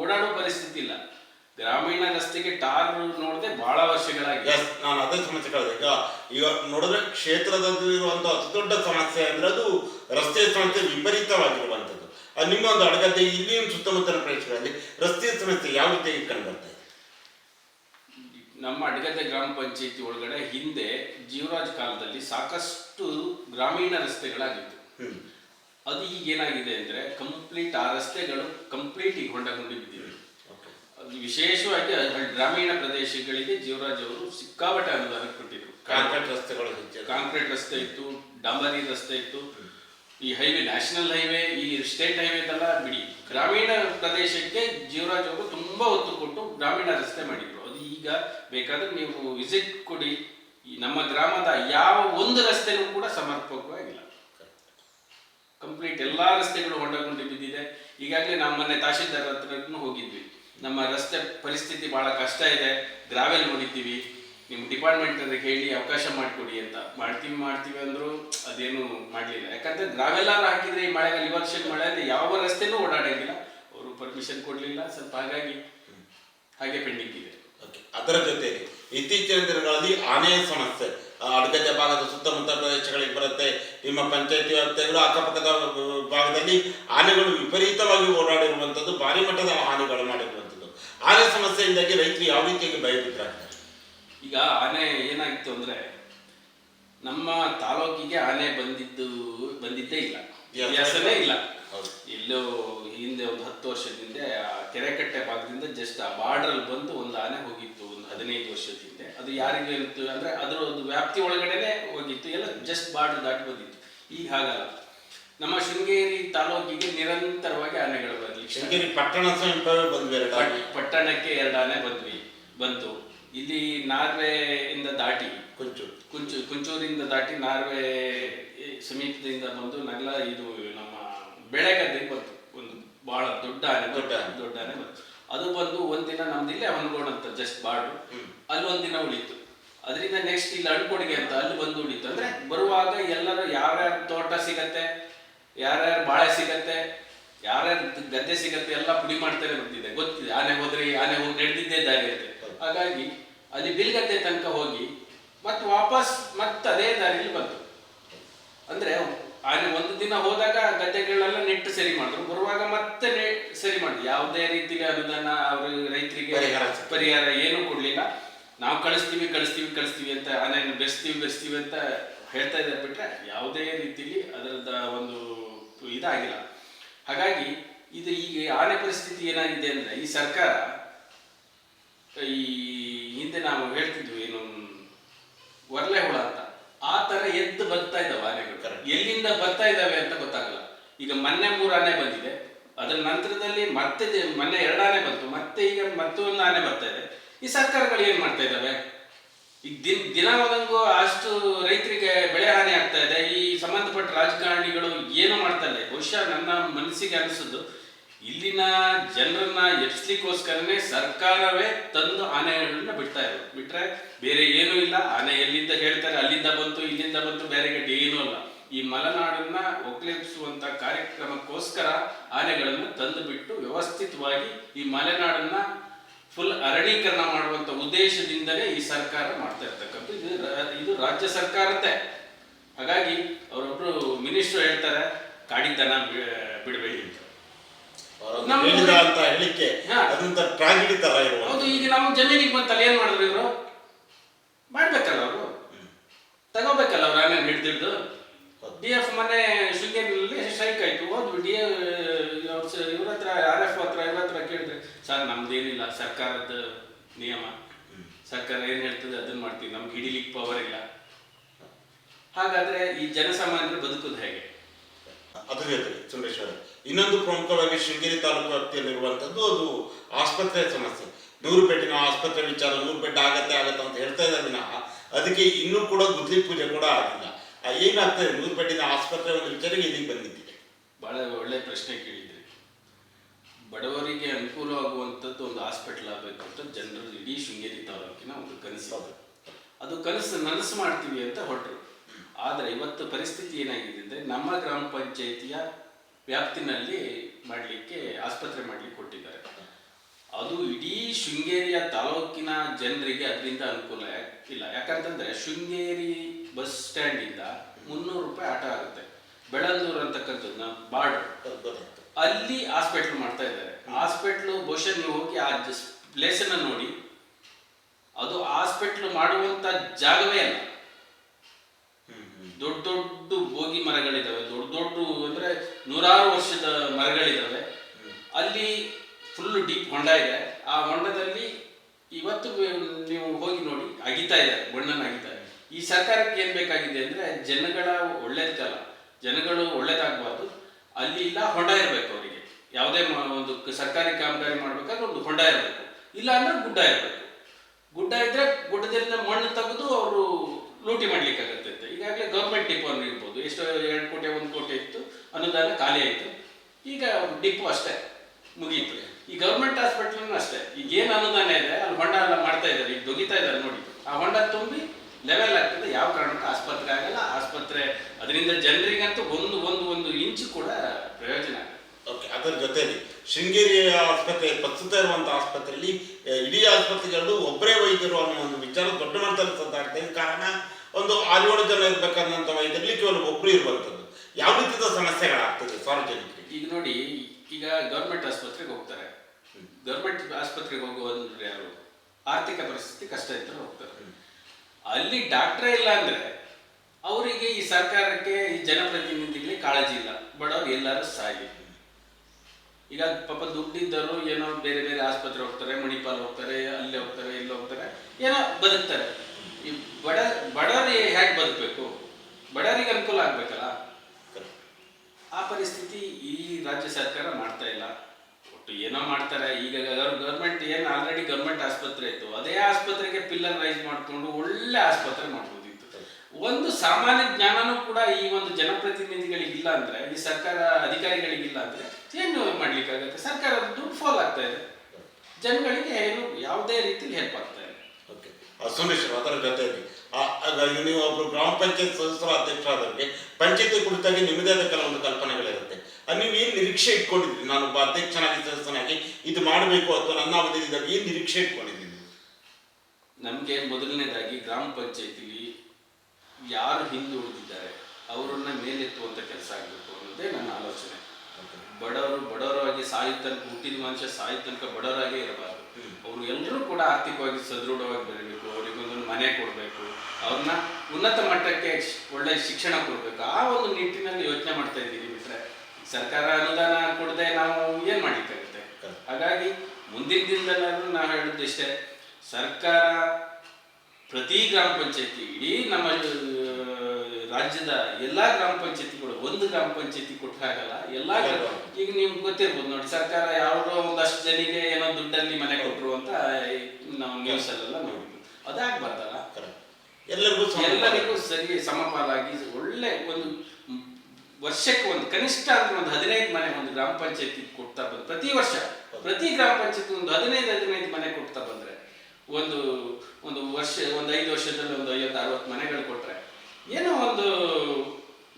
ಓಡಾಡೋ ಪರಿಸ್ಥಿತಿ ಇಲ್ಲ. ಗ್ರಾಮೀಣ ರಸ್ತೆಗೆ ಟಾರ್ ನೋಡದೆ ಬಹಳ ವರ್ಷಗಳಾಗಿದೆ. ಎಸ್ ನಾನು ಅದೇ ಸಮಸ್ಯೆ ಕೇಳಿದೆ. ಈಗ ಈಗ ನೋಡಿದ್ರೆ ಕ್ಷೇತ್ರದಲ್ಲಿರುವಂತ ಅತಿ ದೊಡ್ಡ ಸಮಸ್ಯೆ ಅಂದ್ರೆ ಅದು ರಸ್ತೆ ಸಮಸ್ಯೆ ವಿಪರೀತವಾಗಿರುವಂಥದ್ದು. ನಿಮ್ಮ ಒಂದು ಅಡಗದ್ದೆ ಇಲ್ಲಿನ ಸುತ್ತಮುತ್ತಲ ಪ್ರದೇಶಗಳಲ್ಲಿ ರಸ್ತೆ ಸಮಸ್ಯೆ ಯಾವ ರೀತಿಯಾಗಿ ಕಂಡು ಬರ್ತಾ ಇದೆ ನಮ್ಮ ಅಡಗದ್ದೆ ಗ್ರಾಮ ಪಂಚಾಯತಿ ಒಳಗಡೆ ಹಿಂದೆ ಜೀವರಾಜ್ ಕಾಲದಲ್ಲಿ ಸಾಕಷ್ಟು ಗ್ರಾಮೀಣ ರಸ್ತೆಗಳಾಗಿತ್ತು. ಅದು ಈಗ ಏನಾಗಿದೆ ಅಂದ್ರೆ ಕಂಪ್ಲೀಟ್ ಆ ರಸ್ತೆಗಳು ಕಂಪ್ಲೀಟ್ ಈಗ ಹೊಂಡಗೊಂಡು ಬಿದ್ದಿವೆ. ಅದು ವಿಶೇಷವಾಗಿ ಗ್ರಾಮೀಣ ಪ್ರದೇಶಗಳಿಗೆ ಜೀವರಾಜ್ ಅವರು ಸಿಕ್ಕಾಪಟ್ಟೆ ಅನುದಾನ ಕೊಟ್ಟಿದ್ರು. ಕಾಂಕ್ರೀಟ್ ರಸ್ತೆಗಳು ಕಾಂಕ್ರೀಟ್ ರಸ್ತೆ ಇತ್ತು ಡಾಂಬರಿ ರಸ್ತೆ ಇತ್ತು. ಈ ಹೈವೇ ನ್ಯಾಷನಲ್ ಹೈವೇ ಈ ಸ್ಟೇಟ್ ಹೈವೇದೆಲ್ಲ ಬಿಡಿ. ಗ್ರಾಮೀಣ ಪ್ರದೇಶಕ್ಕೆ ಜೀವರಾಜ್ ಅವರು ತುಂಬಾ ಒತ್ತು ಕೊಟ್ಟು ಗ್ರಾಮೀಣ ರಸ್ತೆ ಮಾಡಿದ್ರು. ಈಗ ಬೇಕಾದ್ರೆ ನೀವು ವಿಸಿಟ್ ಕೊಡಿ. ನಮ್ಮ ಗ್ರಾಮದ ಯಾವ ಒಂದು ರಸ್ತೆನೂ ಕೂಡ ಸಮರ್ಪಕವಾಗಿಲ್ಲ. ಕಂಪ್ಲೀಟ್ ಎಲ್ಲಾ ರಸ್ತೆಗಳು ಹೊಂಡಗೊಂಡು ಬಿದ್ದಿದೆ. ಈಗಾಗಲೇ ನಾವು ಮೊನ್ನೆ ತಹಶೀಲ್ದಾರ್ ಹತ್ರನೂ ಹೋಗಿದ್ವಿ. ನಮ್ಮ ರಸ್ತೆ ಪರಿಸ್ಥಿತಿ ಬಹಳ ಕಷ್ಟ ಇದೆ. ಗ್ರಾವೆಲ್ ನೋಡಿದ್ದೀವಿ. ನಿಮ್ಮ ಡಿಪಾರ್ಟ್ಮೆಂಟ್ ಅದಕ್ಕೆ ಹೇಳಿ ಅವಕಾಶ ಮಾಡಿಕೊಡಿ ಅಂತ. ಮಾಡ್ತೀವಿ ಮಾಡ್ತೀವಿ ಅಂದ್ರು ಅದೇನು ಮಾಡಲಿಲ್ಲ. ಯಾಕಂದ್ರೆ ಗ್ರಾವೆಲ್ಲಾರು ಹಾಕಿದ್ರೆ ಈ ಮಳೆಗಾಲ, ಈ ವರ್ಷದ ಮಳೆಯಲ್ಲಿ ಯಾವ ರಸ್ತೆನೂ ಓಡಾಡಂಗಿಲ್ಲ. ಅವರು ಪರ್ಮಿಷನ್ ಕೊಡಲಿಲ್ಲ. ಸ್ವಲ್ಪ ಹಾಗಾಗಿ, ಹಾಗೆ ಪೆಂಡಿಂಗ್ ಇದೆ. ಅದರ ಜೊತೆ ಇತ್ತೀಚಿನ ದಿನಗಳಲ್ಲಿ ಆನೆಯ ಸಮಸ್ಯೆ. ಅಡಗದ್ದೆ ಭಾಗದ ಸುತ್ತಮುತ್ತ ಪ್ರದೇಶಗಳಿಗೆ ಬರುತ್ತೆ. ನಿಮ್ಮ ಪಂಚಾಯತಿ ವ್ಯಾಪ್ತಿಗಳು ಅಕ್ಕಪಕ್ಕದ ಭಾಗದಲ್ಲಿ ಆನೆಗಳು ವಿಪರೀತವಾಗಿ ಓಡಾಡಿರುವಂಥದ್ದು ಭಾರಿ ಮಟ್ಟದ ಹಾನಿಗಳು ಮಾಡಿರುವಂಥದ್ದು. ಆನೆ ಸಮಸ್ಯೆಯಿಂದಾಗಿ ರೈತರು ಯಾವ ರೀತಿಯಾಗಿ ಭಯಭೀತರಾಗ್ತಾರೆ? ಈಗ ಆನೆ ಏನಾಗಿತ್ತು ಅಂದ್ರೆ ನಮ್ಮ ತಾಲೂಕಿಗೆ ಆನೆ ಬಂದಿದ್ದು ಬಂದಿದ್ದೇ ಇಲ್ಲ. ಇಲ್ಲ. ಎಲ್ಲೋ ಹಿಂದೆ ಒಂದು ಹತ್ತು ವರ್ಷದಿಂದ ಆ ಕೆರೆಕಟ್ಟೆ ಭಾಗದಿಂದ ಜಸ್ಟ್ ಆ ಬಾರ್ಡ್ರಲ್ಲಿ ಬಂದು ಒಂದು ಆನೆ ಹೋಗಿತ್ತು ಒಂದು ಹದಿನೈದು ವರ್ಷದ ಹಿಂದೆ ಅದು ಯಾರಿಗೆ ಇತ್ತು ಅಂದ್ರೆ ಅದರ ಒಂದು ವ್ಯಾಪ್ತಿ ಒಳಗಡೆನೆ ಹೋಗಿತ್ತು ಎಲ್ಲ ಜಸ್ಟ್ ಬಾರ್ಡರ್ ದಾಟಿ ಬಂದಿತ್ತು. ಈಗ ಹಾಗಲ್ಲ. ನಮ್ಮ ಶೃಂಗೇರಿ ತಾಲೂಕಿಗೆ ನಿರಂತರವಾಗಿ ಆನೆಗಳು ಬರಲಿ ಶೃಂಗೇರಿ ಪಟ್ಟಣ ಬಂದ್ವಿ ಪಟ್ಟಣಕ್ಕೆ ಎರಡು ಆನೆ ಬಂದ್ವಿ ಬಂತು. ಇಲ್ಲಿ ನಾರ್ವೆಯಿಂದ ದಾಟಿ ಕುಂಚು ಕುಂಚು ಕುಂಚೂರಿಂದ ದಾಟಿ ನಾರ್ವೆ ಸಮೀಪದಿಂದ ಬಂದು ನಗಲ ಇದು ನಮ್ಮ ಬೆಳೆಗದ್ದೆಗೆ ಬಂತು. ಬಹಳ ದೊಡ್ಡ ಆನೆ. ದೊಡ್ಡ. ದೊಡ್ಡ ಆನೆ ಅದು ಬಂದು ಒಂದಿನ ನಮ್ದಿಲ್ಲೇ ಹೊನಗೋಡ್ ಅಂತ ಜಸ್ಟ್ ಬಾರ್ಡು ಅಲ್ಲಿ ಒಂದಿನ ಉಳಿತು. ಅದರಿಂದ ನೆಕ್ಸ್ಟ್ ಇಲ್ಲಿ ಅಣ್ಕೊಡಿಗೆ ಅಂತ ಅಲ್ಲಿ ಬಂದು ಉಳಿತು. ಅಂದ್ರೆ ಬರುವಾಗ ಎಲ್ಲರೂ ಯಾರ್ಯಾರ ತೋಟ ಸಿಗತ್ತೆ ಯಾರ್ಯಾರ ಬಾಳೆ ಸಿಗತ್ತೆ ಯಾರ್ಯಾರ ಗದ್ದೆ ಸಿಗತ್ತೆ ಎಲ್ಲ ಪುಡಿ ಮಾಡ್ತಾರೆ ಗೊತ್ತಿದೆ ಗೊತ್ತಿದೆ. ಆನೆ ಹೋದ್ರೆ ಆನೆ ಹೋಗಿ ನಡೆದಿದ್ದೇ ದಾರಿ ಅಂತೆ ಹಾಗಾಗಿ ಅಲ್ಲಿ ಬಿಲ್ಗದ್ದೆ ತನಕ ಹೋಗಿ ಮತ್ತೆ ವಾಪಸ್ ಮತ್ತೆ ಅದೇ ದಾರಿಯಲ್ಲಿ ಬಂತು. ಅಂದ್ರೆ ಆನೆ ಒಂದು ದಿನ ಹೋದಾಗ ಗದ್ದೆಗಳೆಲ್ಲ ನೆಟ್ಟು ಸರಿ ಮಾಡಿದ್ರು. ಬರುವಾಗ ಮತ್ತೆ ಸರಿ ಮಾಡಿದ್ರು. ಯಾವುದೇ ರೀತಿಗೆ ಅನುದಾನ ಅವ್ರ ರೈತರಿಗೆ ಪರಿಹಾರ ಏನು ಕೊಡ್ಲಿಲ್ಲ. ನಾವು ಕಳಿಸ್ತೀವಿ ಕಳಿಸ್ತೀವಿ ಕಳಿಸ್ತೀವಿ ಅಂತ ಆನೆಯನ್ನು ಬೆರೆಸ್ತೀವಿ ಬೆಸ್ತೀವಿ ಅಂತ ಹೇಳ್ತಾ ಇದ್ದಾರೆ ಬಿಟ್ರೆ ಯಾವುದೇ ರೀತಿಲಿ ಅದರದ ಒಂದು ಇದಾಗಿಲ್ಲ. ಹಾಗಾಗಿ ಇದು ಈಗ ಆನೆ ಪರಿಸ್ಥಿತಿ ಏನಾಗಿದೆ ಅಂದ್ರೆ ಈ ಸರ್ಕಾರ ಈ ಹಿಂದೆ ನಾವು ಹೇಳ್ತಿದ್ವಿ ಏನು ಒರ್ಲೆ ಹುಳ ಅಂತ. ಆ ತರ ಎದ್ದು ಬರ್ತಾ ಇದ್ದಾವೆ ಆನೆಗಳು. ಎಲ್ಲಿಂದ ಬರ್ತಾ ಇದಾವೆ ಅಂತ ಗೊತ್ತಾಗಲ್ಲ. ಈಗ ಮೊನ್ನೆ ಮೂರನೇ ಬಂದಿದೆ. ಅದರ ನಂತರದಲ್ಲಿ ಮತ್ತೆ ಮೊನ್ನೆ ಎರಡು ಆನೆ ಬಂತು. ಮತ್ತೆ ಈಗ ಮತ್ತೊಂದು ಆನೆ ಬರ್ತಾ ಇದೆ. ಈ ಸರ್ಕಾರಗಳು ಏನ್ ಮಾಡ್ತಾ ಇದ್ದಾವೆ? ಈಗ ದಿನ ದಿನ ಒಂದಂಗೂ ಅಷ್ಟು ರೈತರಿಗೆ ಬೆಳೆ ಹಾನಿ ಆಗ್ತಾ ಇದೆ. ಈ ಸಂಬಂಧಪಟ್ಟ ರಾಜಕಾರಣಿಗಳು ಏನು ಮಾಡ್ತಾ ಇದೆ ಬಹುಶಃ ನನ್ನ ಮನಸ್ಸಿಗೆ ಅನಿಸುದು, ಇಲ್ಲಿನ ಜನರನ್ನ ಎಬ್ಸ್ಲಿಕ್ಕೋಸ್ಕರನೇ ಸರ್ಕಾರವೇ ತಂದು ಆನೆಗಳನ್ನ ಬಿಡ್ತಾ ಇರೋದು. ಬಿಟ್ರೆ ಬೇರೆ ಏನೂ ಇಲ್ಲ. ಆನೆ ಎಲ್ಲಿಂದ ಹೇಳ್ತಾರೆ, ಅಲ್ಲಿಂದ ಬಂತು, ಇಲ್ಲಿಂದ ಬಂತು, ಬೇರೆ ಗಡ್ಡೆ ಏನೂ ಅಲ್ಲ. ಈ ಮಲೆನಾಡನ್ನ ಒಕ್ಕಲೇಪಿಸುವಂತ ಕಾರ್ಯಕ್ರಮಕ್ಕೋಸ್ಕರ ಆನೆಗಳನ್ನು ತಂದು ಬಿಟ್ಟು ವ್ಯವಸ್ಥಿತವಾಗಿ ಈ ಮಲೆನಾಡನ್ನ ಫುಲ್ ಅರಣೀಕರಣ ಮಾಡುವಂತ ಉದ್ದೇಶದಿಂದಲೇ ಈ ಸರ್ಕಾರ ಮಾಡ್ತಾ ಇರ್ತಕ್ಕಂಥ ಇದು ಇದು ರಾಜ್ಯ ಸರ್ಕಾರದ್ದೇ. ಹಾಗಾಗಿ ಅವರೊಬ್ರು ಮಿನಿಸ್ಟರ್ ಹೇಳ್ತಾರೆ ಕಾಡಿತನ ಬಿಡಬೇಡಿ ಅಂತ. ಹೌದು ಈಗ ನಮ್ಮ ಜಮೀನಿಗೆ ಬಂತಲ್ಲ ಏನ್ ಮಾಡಿದ್ರು ಇವರು? ಮಾಡ್ಬೇಕಲ್ಲ ಅವರು. ತಗೋಬೇಕಲ್ಲ ಅವ್ರ ಆನೆ ಹಿಡ್ದಿಡ್ದು? ಡಿ ಎಫ್ ಮೊನ್ನೆ ಶೃಂಗೇರಿಯಲ್ಲಿ ಸ್ಟ್ರೈಕ್ ಆಯ್ತು. ಹೋದ್ವಿ. ಡಿ ಇವ್ರ ಹತ್ರ, ಆರ್ ಎಫ್ ಹತ್ರ, ಇವ್ರ ಹತ್ರ ಕೇಳಿದ್ರೆ, ಸರ್, ನಮ್ದೇನಿಲ್ಲ. ಸರ್ಕಾರದ ನಿಯಮ. ಸರ್ಕಾರ ಏನು ಹೇಳ್ತದೆ ಅದನ್ನ ಮಾಡ್ತೀವಿ. ನಮ್ಗೆ ಹಿಡಿಲಿಕ್ಕೆ ಪವರ್ ಇಲ್ಲ. ಹಾಗಾದ್ರೆ ಈ ಜನಸಾಮಾನ್ಯರು ಬದುಕುದು ಹೇಗೆ? ಅದ್ರ ಜೊತೆ ಇನ್ನೊಂದು ಪ್ರಮುಖವಾಗಿ ಶೃಂಗೇರಿ ತಾಲೂಕು ವ್ಯಾಪ್ತಿಯಲ್ಲಿರುವಂಥದ್ದು ಅದು ಆಸ್ಪತ್ರೆ ಸಮಸ್ಯೆ. ನೂರು ಬೆಡ್ಡಿನ ಆಸ್ಪತ್ರೆ ವಿಚಾರ, ನೂರು ಬೆಡ್ ಆಗತ್ತೆ ಆಗತ್ತೆ ಅಂತ ಹೇಳ್ತಾ ಇದ್ದಾರೆ ವಿನಃ, ಅದಕ್ಕೆ ಇನ್ನೂ ಕೂಡ ಗುದ್ಲಿ ಪೂಜೆ ಕೂಡ ಆಗಿಲ್ಲ. ಏನಾಗ್ತದೆ? ನೂರು ಬೆಡ್ಡಿನ ಆಸ್ಪತ್ರೆ ಒಂದು ವಿಚಾರಕ್ಕೆ ಇಲ್ಲಿಗೆ ಬಂದಿದ್ದೀರಿ. ಬಹಳ ಒಳ್ಳೆ ಪ್ರಶ್ನೆ ಕೇಳಿದ್ರಿ. ಬಡವರಿಗೆ ಅನುಕೂಲವಾಗುವಂಥದ್ದು ಒಂದು ಹಾಸ್ಪಿಟಲ್ ಆಗಬೇಕು ಅಂತ ಜನರು ಇಡೀ ಶೃಂಗೇರಿ ತಾಲೂಕಿನ ಒಂದು ಕನಸು. ಅದು ಕನಸು ನನಸು ಮಾಡ್ತೀವಿ ಅಂತ ಹೊರಟರು. ಆದರೆ ಇವತ್ತು ಪರಿಸ್ಥಿತಿ ಏನಾಗಿದೆ ಅಂದರೆ ನಮ್ಮ ಗ್ರಾಮ ಪಂಚಾಯಿತಿಯ ವ್ಯಾಪ್ತಿನಲ್ಲಿ ಮಾಡಲಿಕ್ಕೆ ಆಸ್ಪತ್ರೆ ಮಾಡಲಿಕ್ಕೆ ಕೊಟ್ಟಿದ್ದಾರೆ. ಅದು ಇಡೀ ಶೃಂಗೇರಿಯ ತಾಲೂಕಿನ ಜನರಿಗೆ ಅದರಿಂದ ಅನುಕೂಲ ಇಲ್ಲ. ಯಾಕಂತಂದರೆ ಶೃಂಗೇರಿ ಬಸ್ ಸ್ಟ್ಯಾಂಡಿಂದ ಮುನ್ನೂರು ರೂಪಾಯಿ ಆಟ ಆಗುತ್ತೆ. ಬೆಳಂದೂರು ಅಂತಕ್ಕಂಥದ್ದು ಬಾರ್ಡರ್ ಅಲ್ಲಿ ಹಾಸ್ಪಿಟ್ಲ್ ಮಾಡ್ತಾ ಇದ್ದಾರೆ. ಹಾಸ್ಪಿಟ್ಲು ಬಹುಶಃ ನೀವು ಹೋಗಿ ಆ ಪ್ಲೇಸನ್ನ ನೋಡಿ. ಅದು ಹಾಸ್ಪಿಟ್ಲ್ ಮಾಡುವಂತ ಜಾಗವೇ ಅಲ್ಲ. ದೊಡ್ಡ ದೊಡ್ಡ ಬೋಗಿ ಮರಗಳಿದಾವೆ. ದೊಡ್ಡ ದೊಡ್ಡ ಅಂದ್ರೆ ನೂರಾರು ವರ್ಷದ ಮರಗಳಿದಾವೆ. ಅಲ್ಲಿ ಫುಲ್ ಡೀಪ್ ಹೊಂಡ ಇದೆ. ಆ ಹೊಂಡದಲ್ಲಿ ಇವತ್ತು ನೀವು ಹೋಗಿ ನೋಡಿ. ಅಗಿತಾ ಇದ್ದಾರೆ. ಬಣ್ಣನ ಅಗಿತಾರೆ ಈ ಸರ್ಕಾರಕ್ಕೆ ಏನ್ ಬೇಕಾಗಿದೆ ಅಂದ್ರೆ ಜನಗಳ ಒಳ್ಳೇದಕ್ಕಲ್ಲ ಜನಗಳು ಒಳ್ಳೇದಾಗಬಾರ್ದು. ಅಲ್ಲಿ ಇಲ್ಲ ಹೊಂಡ ಇರಬೇಕು ಅವರಿಗೆ. ಯಾವುದೇ ಒಂದು ಸರ್ಕಾರಿ ಕಾಮಗಾರಿ ಮಾಡ್ಬೇಕಾದ್ರೆ ಒಂದು ಹೊಂಡ ಇರಬೇಕು. ಇಲ್ಲ ಅಂದ್ರೆ ಗುಡ್ಡ ಇರಬೇಕು. ಗುಡ್ಡ ಇದ್ರೆ ಗುಡ್ಡದಿಂದ ಮಣ್ಣು ತೆಗೆದು ಅವರು ಲೂಟಿ ಮಾಡ್ಲಿಕ್ಕಾಗತ್ತೆ ಈಗಾಗಲೇ ಗೌರ್ಮೆಂಟ್ ಡಿಪೋ ಇರ್ಬೋದು. ಎಷ್ಟೋ ಎರಡು ಕೋಟಿ, ಒಂದು ಕೋಟಿ ಇತ್ತು. ಅನುದಾನ ಖಾಲಿ ಆಯಿತು. ಈಗ ಡಿಪೋ ಅಷ್ಟೇ ಮುಗೀತು. ಈ ಗೌರ್ಮೆಂಟ್ ಹಾಸ್ಪಿಟ್ಲೂ ಅಷ್ಟೇ. ಈಗ ಏನು ಅನುದಾನ ಇದೆ, ಅಲ್ಲಿ ಹೊಂಡ ಎಲ್ಲ ಮಾಡ್ತಾ ಇದ್ದಾರೆ. ಈಗ ದೊಗಿತಾ ಇದ್ದಾರೆ ನೋಡಿ. ಆ ಹೊಂಡ ತುಂಬಿ ಲೆವೆಲ್ ಆಗ್ತದೆ. ಯಾವ ಕಾರಣಕ್ಕೂ ಆಸ್ಪತ್ರೆ ಆಗಲ್ಲ. ಆಸ್ಪತ್ರೆ ಅದರಿಂದ ಜನರಿಗಂತೂ ಒಂದು ಒಂದು ಒಂದು ಇಂಚು ಕೂಡ ಪ್ರಯೋಜನ ಓಕೆ ಅದರ ಜೊತೆಯಲ್ಲಿ ಶೃಂಗೇರಿ ಆಸ್ಪತ್ರೆ ಪ್ರಸ್ತುತ ಇರುವಂಥ ಆಸ್ಪತ್ರೆಯಲ್ಲಿ ಇಡೀ ಆಸ್ಪತ್ರೆಗಳು ಒಬ್ಬರೇ ವೈದ್ಯರು ಅನ್ನೋ ಒಂದು ವಿಚಾರ ದೊಡ್ಡ ಮಟ್ಟದಲ್ಲಿ ಸದ್ದಾಗ್ತದೆ ಕಾರಣ ಒಂದು ಆರು ಏಳು ಜನ ಇರಬೇಕಾದಂಥ ವೈದ್ಯರಲ್ಲಿ ಕೇವಲ ಒಬ್ಬರು ಇರುವಂಥದ್ದು ಯಾವ ರೀತಿಯ ಸಮಸ್ಯೆಗಳಾಗ್ತದೆ ಸಾರ್ವಜನಿಕರಿಗೆ? ಈಗ ನೋಡಿ ಈಗ ಗೌರ್ಮೆಂಟ್ ಆಸ್ಪತ್ರೆಗೆ ಹೋಗ್ತಾರೆ. ಗೌರ್ಮೆಂಟ್ ಆಸ್ಪತ್ರೆಗೆ ಹೋಗುವಂದ್ರೆ ಯಾರು? ಆರ್ಥಿಕ ಪರಿಸ್ಥಿತಿ ಕಷ್ಟ ಇದ್ದರೆ ಹೋಗ್ತಾರೆ. ಅಲ್ಲಿ ಡಾಕ್ಟ್ರೇ ಇಲ್ಲ ಅಂದ್ರೆ ಅವರಿಗೆ ಈ ಸರ್ಕಾರಕ್ಕೆ ಈ ಜನಪ್ರತಿನಿಧಿಗಳಿಗೆ ಕಾಳಜಿ ಇಲ್ಲ. ಬಡವ್ರು ಎಲ್ಲರೂ ಸಾಯಿ ಈಗ ಪಾಪ ದುಡ್ಡಿದ್ದರು ಏನೋ ಬೇರೆ ಬೇರೆ ಆಸ್ಪತ್ರೆ ಹೋಗ್ತಾರೆ ಮಣಿಪಾಲ್ ಹೋಗ್ತಾರೆ, ಅಲ್ಲಿ ಹೋಗ್ತಾರೆ, ಇಲ್ಲಿ ಹೋಗ್ತಾರೆ, ಏನೋ ಬದುಕ್ತಾರೆ. ಈ ಬಡ ಬಡವರಿಗೆ ಹೇಗೆ ಬದುಕಬೇಕು? ಬಡವರಿಗೆ ಅನುಕೂಲ ಆಗ್ಬೇಕಲ್ಲ? ಆ ಪರಿಸ್ಥಿತಿ ಈ ರಾಜ್ಯ ಸರ್ಕಾರ ಮಾಡ್ತಾ ಇಲ್ಲ. ಏನೋ ಮಾಡ್ತಾರೆ. ಈಗ ಗೌರ್ಮೆಂಟ್ ಏನು ಆಲ್ರೆಡಿ ಗೌರ್ಮೆಂಟ್ ಆಸ್ಪತ್ರೆ ಇತ್ತು, ಅದೇ ಆಸ್ಪತ್ರೆಗೆ ಪಿಲ್ಲರ್ ರೈಸ್ ಮಾಡಿಕೊಂಡು ಒಳ್ಳೆ ಆಸ್ಪತ್ರೆ ಮಾಡ್ಬೋದಿತ್ತು ಒಂದು ಸಾಮಾನ್ಯ ಜ್ಞಾನನೂ ಕೂಡ ಈ ಒಂದು ಜನಪ್ರತಿನಿಧಿಗಳಿಗೆ ಇಲ್ಲ ಅಂದ್ರೆ, ಈ ಸರ್ಕಾರ ಅಧಿಕಾರಿಗಳಿಗೆ ಇಲ್ಲ ಅಂದ್ರೆ ಏನು ಮಾಡ್ಲಿಕ್ಕಾಗತ್ತೆ? ಸರ್ಕಾರ ದುಡ್ಡು ಫಾಲ್ ಆಗ್ತಾ ಇದೆ. ಜನಗಳಿಗೆ ಏನು ಯಾವುದೇ ರೀತಿಲಿ ಹೆಲ್ಪ್ ಆಗ್ತಾ ಇದೆ ಓಕೆ ಅದರ ಜೊತೆಯಲ್ಲಿ ನೀವು ಒಬ್ರು ಗ್ರಾಮ ಪಂಚಾಯತ್ ಸದಸ್ಯರ ಅಧ್ಯಕ್ಷರಾದವರಿಗೆ, ಪಂಚಾಯತಿ ಕುರಿತಾಗಿ ನಿಮ್ಮದೇ ಆದ ಕೆಲವೊಂದು ಏನು ನಿರೀಕ್ಷೆ ಇಟ್ಕೊಂಡಿದ್ದೀನಿ ನಾನು ಒಬ್ಬ ಅಧ್ಯಕ್ಷನಾಗಿ ಸದಸ್ಯನಾಗಿ ಇದು ಮಾಡಬೇಕು ಅಥವಾ ನನ್ನ ಅವಧಿಯಲ್ಲಿ ಏನು ನಿರೀಕ್ಷೆ ಇಟ್ಕೊಂಡಿದ್ದೀನಿ ನಮಗೆ ಮೊದಲನೇದಾಗಿ ಗ್ರಾಮ ಪಂಚಾಯತಿಲಿ ಯಾರು ಹಿಂದುಳಿದಿದ್ದಾರೆ ಅವರನ್ನ ಮೇಲೆತ್ತುವಂತ ಕೆಲಸ ಆಗಬೇಕು ಅನ್ನೋದೇ ನನ್ನ ಆಲೋಚನೆ. ಬಡವರು ಬಡವರಾಗಿ ಸಾಯಿ ತನಕ ಹುಟ್ಟಿದ ಮನುಷ್ಯ ಸಾಯಿ ತನಕ ಬಡವರಾಗೇ ಇರಬಾರ್ದು. ಅವರು ಎಲ್ಲರೂ ಕೂಡ ಆರ್ಥಿಕವಾಗಿ ಸದೃಢವಾಗಿ ಬರಬೇಕು ಅವರಿಗೊಂದೊಂದು ಮನೆ ಕೊಡಬೇಕು ಅವ್ರನ್ನ ಉನ್ನತ ಮಟ್ಟಕ್ಕೆ ಒಳ್ಳೆ ಶಿಕ್ಷಣ ಕೊಡಬೇಕು. ಆ ಒಂದು ನಿಟ್ಟಿನಲ್ಲಿ ಯೋಚನೆ ಮಾಡ್ತಾ ಬಿಟ್ರೆ ಸರ್ಕಾರ ಅನುದಾನ ಕೊಡದೆ ನಾವು ಏನ್ ಮಾಡ್ಲಿಕ್ಕಾಗುತ್ತೆ ಹಾಗಾಗಿ ಮುಂದಿನ ದಿನದಲ್ಲಾದ್ರೂ ನಾವು ಹೇಳಿದ್ದು ಇಷ್ಟೇ ಸರ್ಕಾರ ಪ್ರತಿ ಗ್ರಾಮ ಪಂಚಾಯತಿ ಇಡೀ ನಮ್ಮ ರಾಜ್ಯದ ಎಲ್ಲಾ ಗ್ರಾಮ ಪಂಚಾಯತಿಗಳು ಒಂದು ಗ್ರಾಮ ಪಂಚಾಯತಿ ಕೊಟ್ಟಾಗಲ್ಲ ಎಲ್ಲಾ ಈಗ ನಿಮ್ಗೆ ಗೊತ್ತಿರ್ಬೋದು ನೋಡಿ ಸರ್ಕಾರ ಯಾವುದೋ ಒಂದಷ್ಟು ಜನಿಗೆ ಏನೋ ದುಡ್ಡಲ್ಲಿ ಮನೆ ಕೊಟ್ರು ಅಂತ ನಾವು ನ್ಯೂಸ್ ಅಲ್ಲೆಲ್ಲ ನೋಡಿದ್ವಿ. ಅದಾಗ್ಬಾರ್ದಲ್ಲ? ಎಲ್ಲರಿಗೂ ಎಲ್ಲರಿಗೂ ಸರಿ ಸಮಪಾಲಾಗಿ ಒಳ್ಳೆ ಒಂದು ವರ್ಷಕ್ಕೆ ಒಂದು ಕನಿಷ್ಠ ಅಂದ್ರೆ ಒಂದು ಹದಿನೈದು ಮನೆ ಒಂದು ಗ್ರಾಮ ಪಂಚಾಯತಿ ಕೊಡ್ತಾ ಬಂದು ಪ್ರತಿ ವರ್ಷ ಪ್ರತಿ ಗ್ರಾಮ ಪಂಚಾಯತಿ ಒಂದು ಹದಿನೈದು ಹದಿನೈದು ಮನೆ ಕೊಡ್ತಾ ಬಂದ್ರೆ ಒಂದು ಒಂದು ವರ್ಷ ಒಂದು ಐದು ವರ್ಷದಲ್ಲಿ ಒಂದು ಐವತ್ತು ಅರವತ್ತು ಮನೆಗಳು ಕೊಟ್ರೆ ಏನೋ ಒಂದು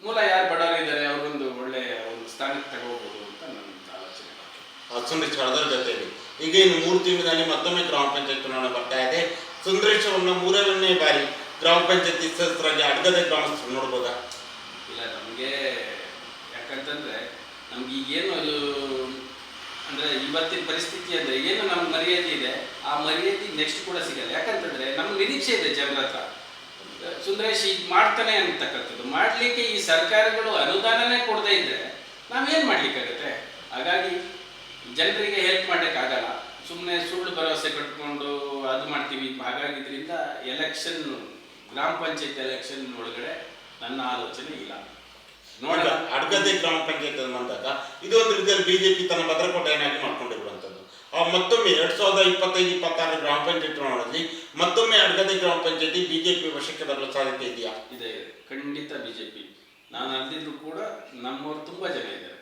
ಮೂಲ ಯಾರು ಬಡವರಿದ್ದಾರೆ ಅವ್ರಿಗೊಂದು ಒಳ್ಳೆಯ ಒಂದು ಸ್ಥಾನಕ್ಕೆ ತಗೋಬಹುದು ಅಂತ ನನ್ನ ಆಲೋಚನೆ. ಆ, ಸುಂದರೇಶ್ ಅದರ ಜೊತೆಯಲ್ಲಿ. ಈಗ ಇನ್ನು ಮೂರು ತಿಂಗಳಿನಲ್ಲಿ ಮತ್ತೊಮ್ಮೆ ಗ್ರಾಮ ಪಂಚಾಯತ್ ಚುನಾವಣೆ ಬರ್ತಾ ಇದೆ. ಸುಂದರೇಶ್ವರನ್ನ ಮೂರನೇ ಬಾರಿ ಗ್ರಾಮ ಪಂಚಾಯತಿ ಸದಸ್ಯರಾಗಿ ಅಡ್ಗದೆ ಗ್ರಾಮಸ್ಥರು ನೋಡ್ಬೋದಾ? ಇಲ್ಲ, ನಮಗೆ ಯಾಕಂತಂದ್ರೆ ನಮ್ಗೆ ಈಗೇನು ಅದು, ಅಂದ್ರೆ ಇವತ್ತಿನ ಪರಿಸ್ಥಿತಿ ಅಂದ್ರೆ ಏನು ನಮ್ಗೆ ಮರ್ಯಾದೆ ಇದೆ, ಆ ಮರ್ಯಾದೆ ನೆಕ್ಸ್ಟ್ ಕೂಡ ಸಿಗಲ್ಲ. ಯಾಕಂತಂದ್ರೆ ನಮ್ಗೆ ನಿರೀಕ್ಷೆ ಇದೆ ಜನರ ಹತ್ರ. ಸುಂದರೇಶ್ ಈಗ ಮಾಡ್ತಾನೆ ಅಂತಕ್ಕಂಥದ್ದು. ಮಾಡ್ಲಿಕ್ಕೆ ಈ ಸರ್ಕಾರಗಳು ಅನುದಾನನೇ ಕೊಡದೇ ಇದ್ದರೆ ನಾವೇನು ಮಾಡ್ಲಿಕ್ಕಾಗತ್ತೆ? ಹಾಗಾಗಿ ಜನರಿಗೆ ಹೆಲ್ಪ್ ಮಾಡೋಕ್ಕಾಗಲ್ಲ ಸುಮ್ಮನೆ ಸುಳ್ಳು ಭರವಸೆ ಕಟ್ಕೊಂಡು ಅದು ಮಾಡ್ತೀವಿ. ಹಾಗಾಗಿದ್ರಿಂದ ಎಲೆಕ್ಷನ್ ಗ್ರಾಮ ಪಂಚಾಯತ್ ಎಲೆಕ್ಷನ್ ಒಳಗಡೆ ನನ್ನ ಆಲೋಚನೆ ಇಲ್ಲ. ನೋಡ ಅಡ್ಗದೆ ಗ್ರಾಮ ಪಂಚಾಯತ್ ಬಂದಾಗ ಇದು ಒಂದು ರೀತಿಯಲ್ಲಿ ಬಿಜೆಪಿ ತನ್ನ ಭದ್ರಕೋಟೆಯನ್ನಾಗಿ ಮಾಡ್ಕೊಂಡಿರುವಂಥದ್ದು ಆ ಮತ್ತೊಮ್ಮೆ ಎರಡ್ ಸಾವಿರದ ಇಪ್ಪತ್ತೈದು ಇಪ್ಪತ್ತಾರು ಗ್ರಾಮ ಪಂಚಾಯತ್ ಚುನಾವಣೆಯಲ್ಲಿ ಮತ್ತೊಮ್ಮೆ ಅಡ್ಗದೆ ಗ್ರಾಮ ಪಂಚಾಯತಿ ಬಿಜೆಪಿ ವಶಕ್ಕೆ ಬರಲು ಸಾಧ್ಯತೆ ಇದೆಯಾ? ಇದೆ ಇದೆ. ಖಂಡಿತ ಬಿಜೆಪಿ ನಾನು ಅಲ್ಲಿದ್ರು ಕೂಡ ನಮ್ಮವರು ತುಂಬಾ ಜನ ಇದ್ದಾರೆ.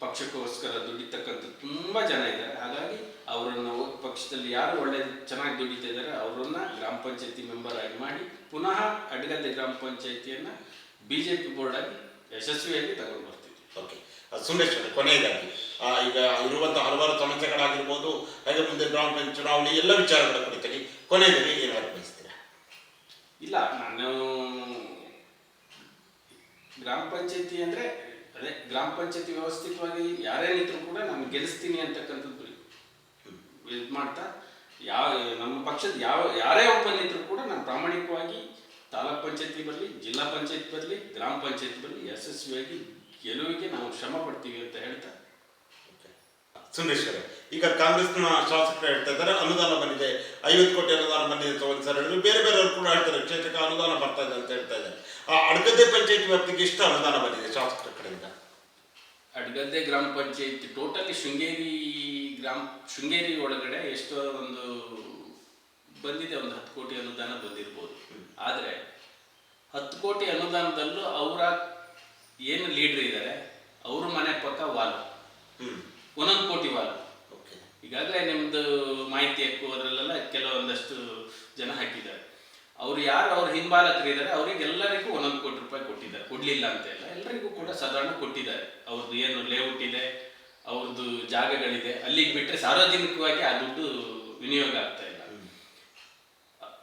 ಪಕ್ಷಕ್ಕೋಸ್ಕರ ದುಡಿತಕ್ಕಂಥ ತುಂಬ ಜನ ಇದ್ದಾರೆ. ಹಾಗಾಗಿ ಅವರನ್ನು ಪಕ್ಷದಲ್ಲಿ ಯಾರು ಒಳ್ಳೆ ಚೆನ್ನಾಗಿ ದುಡಿತಾ ಇದ್ದಾರೆ ಅವರನ್ನ ಗ್ರಾಮ ಪಂಚಾಯತಿ ಮೆಂಬರ್ ಆಗಿ ಮಾಡಿ ಪುನಃ ಅಡ್ಗದ್ದೆ ಗ್ರಾಮ ಪಂಚಾಯತಿಯನ್ನ ಬಿಜೆಪಿ ಬೋರ್ಡ್ ಆಗಿ ಯಶಸ್ವಿಯಾಗಿ ತಗೊಂಡು ಬರ್ತೀವಿ. ಓಕೆ. ಸುಂದೇಶ್ವರ ಕೊನೆಯದಾಗಿ. ಈಗ ಇರುವಂತಹ ಹಲವಾರು ಸಮಸ್ಯೆಗಳಾಗಿರ್ಬೋದು ಹಾಗೆ ಮುಂದೆ ಗ್ರಾಮ ಪಂಚಾಯತ್ ಚುನಾವಣೆ ಎಲ್ಲ ವಿಚಾರಗಳ ಕುರಿತಾಗಿ ಕೊನೆಯದಾಗಿ ಏನಾದ್ರು ಬಯಸ್ತೀರಾ ಇಲ್ಲ ನಾನು ಗ್ರಾಮ ಪಂಚಾಯತಿ ಅಂದ್ರೆ ಅದೇ ಗ್ರಾಮ ಪಂಚಾಯತಿ ವ್ಯವಸ್ಥಿತವಾಗಿ ಯಾರೇ ನಿಂತರೂ ಕೂಡ ನಾನು ಗೆಲ್ಲಿಸ್ತೀನಿ ಅಂತಕ್ಕಂಥದ್ದು ಇದು ಮಾಡ್ತಾ, ಯಾವ, ನಮ್ಮ ಪಕ್ಷದ ಯಾವ, ಯಾರೇ ಒಬ್ಬ ನಿಂತರೂ ಕೂಡ ನಾನು ಪ್ರಾಮಾಣಿಕವಾಗಿ ತಾಲೂಕ್ ಪಂಚಾಯತಿ ಬರಲಿ, ಜಿಲ್ಲಾ ಪಂಚಾಯತ್ ಬರಲಿ, ಗ್ರಾಮ ಪಂಚಾಯತ್ ಬರಲಿ, ಯಶಸ್ವಿಯಾಗಿ ಗೆಲುವಿಗೆ ನಾವು ಶ್ರಮ ಪಡ್ತೀವಿ ಅಂತ ಹೇಳ್ತಾ. ಸುಂದೇಶ್ವರ ಈಗ ಕಾಂಗ್ರೆಸ್ನ ಶಾಸಕರು ಹೇಳ್ತಾ ಇದ್ದಾರೆ, ಅನುದಾನ ಬಂದಿದೆ, ಐವತ್ತು ಕೋಟಿ ಅನುದಾನ ಬಂದಿದೆ ಅಂತ ಒಂದು ಸರ್ ಹೇಳಿದ್ರು, ಬೇರೆ ಬೇರೆಯವರು ಕೂಡ ಹೇಳ್ತಾರೆ, ಕ್ಷೇತ್ರಕ್ಕೆ ಅನುದಾನ ಬರ್ತಾ ಇದೆ ಅಂತ ಹೇಳ್ತಾ ಇದ್ದಾರೆ. ಆ ಅಡ್ಗದ್ದೆ ಪಂಚಾಯತ್ ವ್ಯಾಪ್ತಿಗೆ ಎಷ್ಟು ಅನುದಾನ ಬಂದಿದೆ ಶಾಸಕರ ಕಡೆಯಿಂದ? ಅಡ್ಗದ್ದೆ ಗ್ರಾಮ ಪಂಚಾಯತ್ ಟೋಟಲಿ ಶೃಂಗೇರಿ ಗ್ರಾಮ ಶೃಂಗೇರಿ ಒಳಗಡೆ ಎಷ್ಟೋ ಒಂದು ಬಂದಿದೆ ಒಂದು ಹತ್ತು ಕೋಟಿ ಅನುದಾನ ಬಂದಿರ್ಬೋದು. ಆದರೆ ಹತ್ತು ಕೋಟಿ ಅನುದಾನದಲ್ಲೂ ಅವರ ಏನು ಲೀಡ್ರ್ ಇದ್ದಾರೆ ಅವ್ರ ಮನೆ ಪಕ್ಕ ವಾಲ್. ಒಂದೊಂದು ಕೋಟಿ ವಾಲ್. ಓಕೆ. ಈಗಾಗಲೇ ನಿಮ್ಮದು ಮಾಹಿತಿ ಹಕ್ಕು ಅದರಲ್ಲೆಲ್ಲ ಕೆಲವೊಂದಷ್ಟು ಜನ ಹಾಕಿದ್ದಾರೆ. ಅವ್ರು ಯಾರು ಅವ್ರ ಹಿಂಬಾಲಕರಿದ್ದಾರೆ ಅವರಿಗೆಲ್ಲರಿಗೂ ಒಂದೊಂದು ಕೋಟಿ ರೂಪಾಯಿ ಕೊಟ್ಟಿದ್ದಾರೆ. ಕೊಡ್ಲಿಲ್ಲ ಅಂತ ಇಲ್ಲ. ಎಲ್ಲರಿಗೂ ಕೂಡ ಸಾಧಾರಣ ಕೊಟ್ಟಿದ್ದಾರೆ. ಅವ್ರದ್ದು ಏನು ಲೇಔಟ್ ಇದೆ ಅವ್ರದ್ದು ಜಾಗಗಳಿದೆ. ಅಲ್ಲಿಗೆ ಬಿಟ್ಟರೆ ಸಾರ್ವಜನಿಕವಾಗಿ ಆ ದುಡ್ಡು ವಿನಿಯೋಗ ಆಗ್ತಾ ಇಲ್ಲ.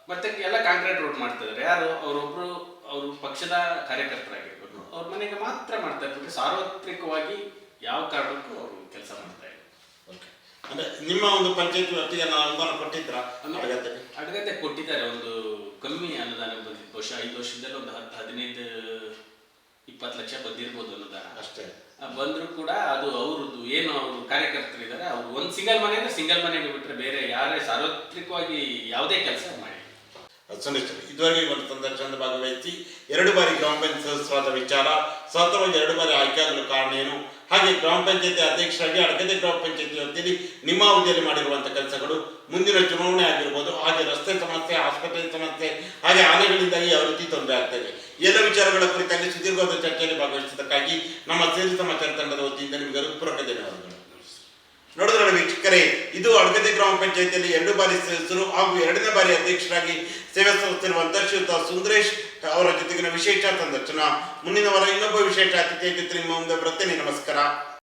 ಮತ್ತೆ ಎಲ್ಲ ಕಾಂಕ್ರೀಟ್ ರೋಡ್ ಮಾಡ್ತಾ ಇದ್ದಾರೆ. ಯಾರು? ಅವರೊಬ್ರು ಅವರು ಪಕ್ಷದ ಕಾರ್ಯಕರ್ತರಾಗಿರ್ಬೋದು ಅವ್ರ ಮನೆಗೆ ಮಾತ್ರ ಮಾಡ್ತಾ ಇರ್ಬೋದು ಸಾರ್ವತ್ರಿಕವಾಗಿ ಯಾವ ಕಾರಣಕ್ಕೂ ಅವರು ಕೆಲಸ ಮಾಡ್ತಾ ಇಲ್ಲ. ನಿಮ್ಮ ಒಂದು ಪಂಚಾಯತ್ ವ್ಯಾಪ್ತಿಗೆ ನಾನು ಅನುದಾನ ಕೊಟ್ಟಿದ್ರಾ? ಅಡ್ಗದ್ದೆ. ಅಡ್ಗತೆ ಕೊಟ್ಟಿದ್ದಾರೆ ಒಂದು ಕಮ್ಮಿ ಅನುದಾನ ಬಂದಿದ್ದು ಬಹುಶಃ ಐದು ವರ್ಷದಲ್ಲಿ ಒಂದು ಹತ್ತು ಹದಿನೈದು ಇಪ್ಪತ್ತು ಲಕ್ಷ ಬಂದಿರ್ಬೋದು ಅನುದಾನ. ಅಷ್ಟೇ. ಬಂದರೂ ಕೂಡ ಅದು ಅವ್ರದ್ದು ಏನು ಅವರು ಕಾರ್ಯಕರ್ತರಿದ್ದಾರೆ ಅವ್ರು ಒಂದು ಸಿಂಗಲ್ ಮನೆ ಅಂದ್ರೆ ಸಿಂಗಲ್ ಮನೆಗೆ ಬಿಟ್ಟರೆ ಬೇರೆ ಯಾರೇ ಸಾರ್ವತ್ರಿಕವಾಗಿ ಯಾವುದೇ ಕೆಲಸ ಮಾಡಿ. ಸಂದರ್ಶನ ಇದುವರೆಗೆ ಒಂದು ಸಂದರ್ಶನದ ಭಾಗವಹಿಸಿ ಎರಡು ಬಾರಿ ಗ್ರಾಮ ಪಂಚಾಯತ್ ಸದಸ್ಯರಾದ ವಿಚಾರ ಸತತವಾಗಿ ಎರಡು ಬಾರಿ ಆಯ್ಕೆಯಾಗಲು ಕಾರಣ ಏನು? ಹಾಗೆ ಗ್ರಾಮ ಪಂಚಾಯತಿ ಅಧ್ಯಕ್ಷರಾಗಿ ಅಡಗದೆ ಗ್ರಾಮ ಪಂಚಾಯತಿ ವ್ಯಾಪ್ತಿಯಲ್ಲಿ ನಿಮ್ಮ ಅವಧಿಯಲ್ಲಿ ಕೆಲಸಗಳು ಮುಂದಿನ ಚುನಾವಣೆ ಆಗಿರ್ಬೋದು, ಹಾಗೆ ರಸ್ತೆ ಸಮಸ್ಯೆ, ಆಸ್ಪತ್ರೆ ಸಮಸ್ಯೆ, ಹಾಗೆ ಆನೆಗಳಿಂದಾಗಿ ಯಾವ ರೀತಿ ತೊಂದರೆ ಆಗ್ತದೆ. ಎಲ್ಲ ವಿಚಾರಗಳ ಕುರಿತಾಗಿ ಸುದೀರ್ಘವಾದ ಚರ್ಚೆಯಲ್ಲಿ ಭಾಗವಹಿಸಿದ್ದಕ್ಕಾಗಿ ನಮ್ಮ ಸೇರಿ ಸಮಾಚಾರ ತಂಡದ ವತಿಯಿಂದ ನಿಮಗೆ ಹೃತ್ಪೂರ್ವಕ ಧನ್ಯವಾದಗಳು. ನೋಡಿದ್ರೆ ವೀಕ್ಷಕರೇ, ಇದು ಅಡಗದೆ ಗ್ರಾಮ ಪಂಚಾಯತಿಯಲ್ಲಿ ಎರಡು ಬಾರಿ ಸದಸ್ಯರು ಹಾಗೂ ಎರಡನೇ ಬಾರಿ ಅಧ್ಯಕ್ಷರಾಗಿ ಸೇವೆ ಸಲ್ಲಿಸಿರುವಂತಹ ಶ್ರೀಯುತ ಸುಂದರೇಶ್ ಅವರ ಜೊತೆಗಿನ ವಿಶೇಷ ಸಂದರ್ಶನ ಮುಂದಿನ ವಾರ ಇನ್ನೊಬ್ಬ ವಿಶೇಷ ಅತಿಥಿ ಜೊತೆ ನಿಮ್ಮ ಮುಂದೆ ಬರ್ತೇನೆ ನಮಸ್ಕಾರ.